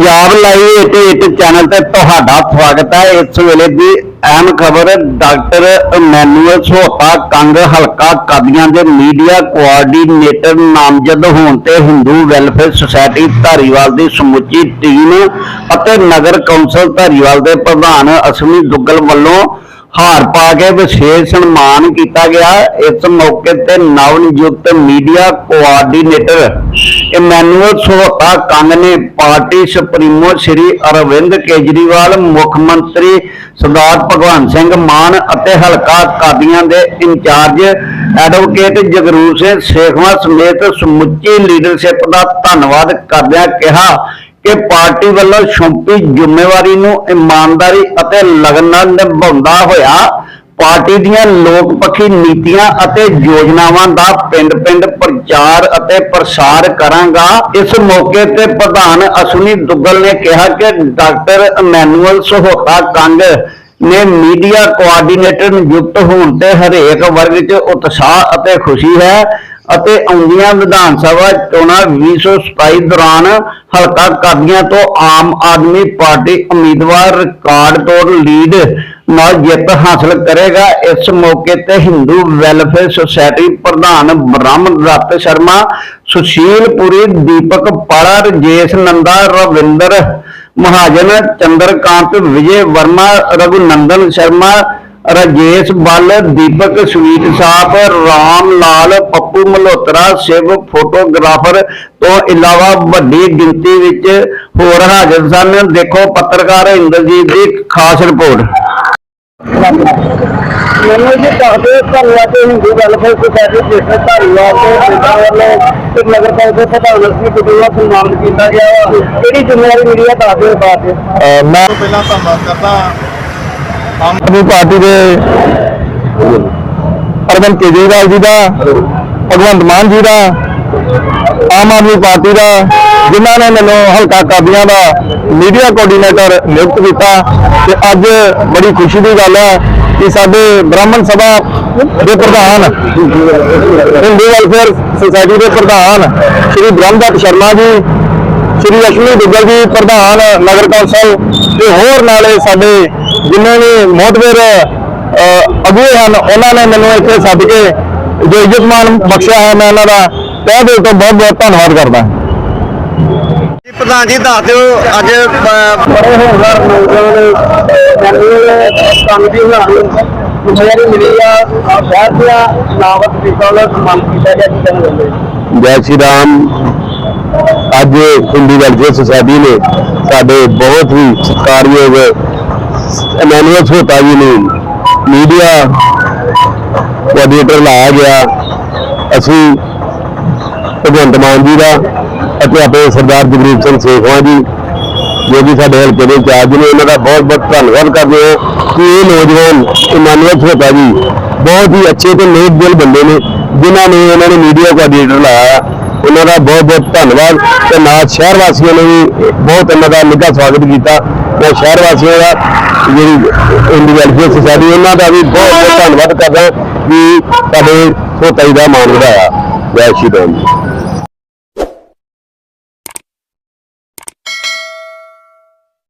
Punjab live 88 channel ਤੇ ਤੁਹਾਡਾ ਸਵਾਗਤ ਹੈ। ਇਸ ਵੇਲੇ ਦੀ ਅਹਿਮ ਖਬਰ, ਡਾਕਟਰ ਮੈਨੂਅਲ ਸੋਤਾ ਕੰਗ ਹਲਕਾ ਕਾਦੀਆਂ ਦੇ ਮੀਡੀਆ ਕੋਆਰਡੀਨੇਟਰ ਨਾਮਜ਼ਦ ਹੋਣ ਤੇ ਹਿੰਦੂ ਵੈਲਫੇਅਰ ਸੁਸਾਇਟੀ ਧਾਰੀਵਾਲ ਦੀ ਸਮੁੱਚੀ ਟੀਮ ਅਤੇ ਨਗਰ ਕੌਂਸਲ ਧਾਰੀਵਾਲ ਦੇ ਪ੍ਰਧਾਨ ਅਸ਼ਮੀ ਦੁੱਗਲ ਵੱਲੋਂ ਹਾਰ ਪਾ ਕੇ ਵਿਸ਼ੇਸ਼ ਸਨਮਾਨ ਕੀਤਾ ਗਿਆ। ਇਸ ਮੌਕੇ ਤੇ ਨਵ ਨਿਯੁਕਤ media coordinator Emmanuel Sohta Kang ਨੇ ਪਾਰਟੀ ਸੁਪਰੀਮੋ ਸ਼੍ਰੀ ਅਰਵਿੰਦ ਕੇਜਰੀਵਾਲ, ਮੁੱਖ ਮੰਤਰੀ ਸਰਦਾਰ ਭਗਵੰਤ ਸਿੰਘ ਮਾਨ ਅਤੇ ਹਲਕਾ ਕਾਦੀਆਂ ਦੇ in charge advocate Jagroop Singh Sekhwan ਸਮੇਤ ਸਮੁੱਚੀ ਲੀਡਰਸ਼ਿਪ ਦਾ ਧੰਨਵਾਦ ਕਰਦਿਆਂ ਕਿਹਾ ਕਿ ਪਾਰਟੀ ਵੱਲੋਂ ਸੌਂਪੀ ਜ਼ਿੰਮੇਵਾਰੀ ਨੂੰ ਇਮਾਨਦਾਰੀ ਅਤੇ ਲਗਨ ਨਾਲ ਨਿਭਾਉਂਦਾ ਹੋਇਆ ਪਾਰਟੀ ਦੀਆਂ ਲੋਕ ਪੱਖੀ ਨੀਤੀਆਂ ਅਤੇ ਯੋਜਨਾਵਾਂ ਦਾ ਪਿੰਡ-ਪਿੰਡ ਪ੍ਰਚਾਰ ਅਤੇ ਪ੍ਰਸਾਰ ਕਰਾਂਗਾ। ਇਸ ਮੌਕੇ ਤੇ ਪ੍ਰਧਾਨ ਅਸ਼ਵਨੀ ਦੁੱਗਲ ਨੇ ਕਿਹਾ ਕਿ ਡਾਕਟਰ ਇਮੈਨੂਅਲ ਸਹੋਤਾ ਕੰਗ ਨੇ ਮੀਡੀਆ ਕੋਆਰਡੀਨੇਟਰ ਨਿਯੁਕਤ ਹੋਣ ਤੇ ਹਰੇਕ ਵਰਗ 'ਚ ਉਤਸ਼ਾਹ ਅਤੇ ਖੁਸ਼ੀ ਹੈ। ਅਤੇ ਆਉਂਦੀਆਂ ਵਿਧਾਨ ਸਭਾ ਚੋਣਾਂ 2027 ਦੌਰਾਨ ਹਲਕਾ ਕਾਦੀਆਂ ਤੋਂ ਆਮ ਆਦਮੀ ਪਾਰਟੀ ਉਮੀਦਵਾਰ ਰਿਕਾਰਡ ਤੋੜ ਲੀਡ ਨਾਲ ਜਿੱਤ ਹਾਸਲ ਕਰੇਗਾ। ਇਸ ਮੌਕੇ ਤੇ ਹਿੰਦੂ ਵੈਲਫੇਅਰ ਸੁਸਾਇਟੀ ਪ੍ਰਧਾਨ ਬ੍ਰਹਮ ਰੱਤ Sharma, Sushil Puri, Deepak Pala, Rajesh Nanda, Ravinder Mahajan, Chandrakant, Vijay Verma, Raghunandan Sharma Rajesh Bal Deepak sweet shop Ram Lal Pappu Malhotra Shiv photographer ਤੋਂ ਇਲਾਵਾ ਵੱਡੀ ਗਿਣਤੀ ਵਿੱਚ ਹੋਰ ਹਾਜ਼ਰ ਸਨ। ਦੇਖੋ ਪੱਤਰਕਾਰ ਇੰਦਰਜੀਤ ਦੀ ਖਾਸ ਰਿਪੋਰਟ। ਮੈਨੂੰ ਜੀ ਦੱਸਦੇ ਧੰਨਵਾਦ ਤੇ ਹਿੰਦੂ ਵੈਲਫੇਅਰ ਸੁਸਾਇਟੀ ਜਿਸਨੇ ਧਾਰੀਵਾਲ ਦੇ ਪਿੰਡਾਂ ਵੱਲੋਂ ਤੇ ਨਗਰ ਕੌਂਸਲ ਪ੍ਰਧਾਨ ਅਸਲੀ ਕੁਟੀਆ ਸਨਮਾਨ ਕੀਤਾ ਗਿਆ ਵਾ ਕਿਹੜੀ ਜ਼ਿੰਮੇਵਾਰੀ ਮਿਲੀ ਹੈ ਦੱਸ ਦਿਓ ਬਾਅਦ ਚ ਮੈਂ ਪਹਿਲਾਂ ਧੰਨਵਾਦ ਕਰਦਾ ਆਮ ਆਦਮੀ ਪਾਰਟੀ ਦੇ ਅਰਵਿੰਦ ਕੇਜਰੀਵਾਲ ਜੀ ਦਾ, ਭਗਵੰਤ ਮਾਨ ਜੀ ਦਾ, ਆਮ ਆਦਮੀ ਪਾਰਟੀ ਦਾ, ਜਿਨ੍ਹਾਂ ਨੇ ਮੈਨੂੰ ਹਲਕਾ ਕਾਦੀਆਂ ਦਾ ਮੀਡੀਆ ਕੋਆਰਡੀਨੇਟਰ ਨਿਯੁਕਤ ਕੀਤਾ ਤੇ ਅੱਜ ਬੜੀ ਖੁਸ਼ੀ ਦੀ ਗੱਲ ਹੈ ਕਿ ਸਾਡੇ ਬ੍ਰਾਹਮਣ ਸਭਾ ਦੇ ਪ੍ਰਧਾਨ, ਹਿੰਦੂ ਵੈਲਫੇਅਰ ਸੁਸਾਇਟੀ ਦੇ ਪ੍ਰਧਾਨ ਸ਼੍ਰੀ ਬ੍ਰਹਮਦਤ ਸ਼ਰਮਾ ਜੀ, ਸ਼੍ਰੀ ਅਸ਼ਵਨੀ ਦੁੱਗਲ ਜੀ ਪ੍ਰਧਾਨ ਨਗਰ ਕੌਂਸਲ ਤੇ ਹੋਰ ਨਾਲੇ ਸਾਡੇ ਜਿੰਨੇ ਵੀ ਮੋਹਤਵਰ ਅਗੂਏ ਹਨ ਉਹਨਾਂ ਨੇ ਮੈਨੂੰ ਇੱਥੇ ਸੱਦ ਕੇ ਜੋ ਇੱਜ਼ਤ ਮਾਨ ਬਖਸ਼ਿਆ ਹੈ ਮੈਂ ਉਹਨਾਂ ਦਾ ਤਹਿ ਦਿਲ ਤੋਂ ਬਹੁਤ ਬਹੁਤ ਧੰਨਵਾਦ ਕਰਦਾ ਜੀ ਪ੍ਰਧਾਨ ਜੀ ਦੱਸ ਦਿਓ ਅੱਜ ਬੜੇ ਹੋਣਹਾਰ ਨੌਜਵਾਨ ਮੈਨੂੰ ਕੰਮ ਦੀ ਨਾਲ ਜ਼ਿੰਮੇਵਾਰੀ ਮਿਲੀ ਆ ਸ਼ਹਿਰ ਦੀਆਂ ਨਾਵਤ ਵਿਸ਼ਾਲ ਸਨਮਾਨ ਕੀਤਾ ਗਿਆ ਜੈ? ਸ਼੍ਰੀ ਰਾਮ। ਅੱਜ ਹਿੰਦੂ ਵੈਲਫੇਅਰ ਸੁਸਾਇਟੀ ਨੇ ਸਾਡੇ ਬਹੁਤ ਹੀ ਸਤਿਕਾਰਯੋਗ ਐਮੈਨੂਅਲ ਸੋਤਾ ਜੀ ਨੂੰ ਮੀਡੀਆ ਕੋਆਰਡੀਨੇਟਰ ਲਾਇਆ ਗਿਆ। ਅਸੀਂ ਭਗਵੰਤ ਮਾਨ ਜੀ ਦਾ ਅਤੇ ਆਪਣੇ ਸਰਦਾਰ ਜਗਰੂਪ ਸਿੰਘ ਸੇਖਵਾਂ ਜੀ, ਜੋ ਵੀ ਸਾਡੇ ਹਲਕੇ ਦੇ ਇੰਚਾਰਜ ਨੇ, ਉਹਨਾਂ ਦਾ ਬਹੁਤ ਬਹੁਤ ਧੰਨਵਾਦ ਕਰਦੇ ਹਾਂ ਕਿ ਇਹ ਨੌਜਵਾਨ ਇਮਾਨੁਅਲ ਸੋਤਾ ਜੀ ਬਹੁਤ ਹੀ ਅੱਛੇ ਤੇ ਨੇਕ ਦਿਲ ਬੰਦੇ ਨੇ, ਜਿਨ੍ਹਾਂ ਨੇ ਉਹਨਾਂ ਨੇ ਮੀਡੀਆ ਕੋਆਰਡੀਨੇਟਰ ਲਾਇਆ। ਉਹਨਾਂ ਦਾ ਬਹੁਤ ਬਹੁਤ ਧੰਨਵਾਦ ਤੇ ਨਾਲ ਸ਼ਹਿਰ ਵਾਸੀਆਂ ਨੇ ਵੀ ਬਹੁਤ ਇਹਨਾਂ ਦਾ ਨਿੱਘਾ ਸਵਾਗਤ ਕੀਤਾ ਮੈਂ ਸ਼ਹਿਰ ਵਾਸੀਆਂ ਦਾ ਜਿਹੜੀ ਇੰਡੀ ਸੋਸਾਇਟੀ, ਉਹਨਾਂ ਦਾ ਵੀ ਬਹੁਤ ਬਹੁਤ ਧੰਨਵਾਦ ਕਰਦਾ ਕਿ ਸਾਡੇ ਸੋਤਾ ਜੀ ਦਾ ਮਾਣ ਵਧਾਇਆ। ਜੈ ਸ਼੍ਰੀ ਰਾਮ ਜੀ।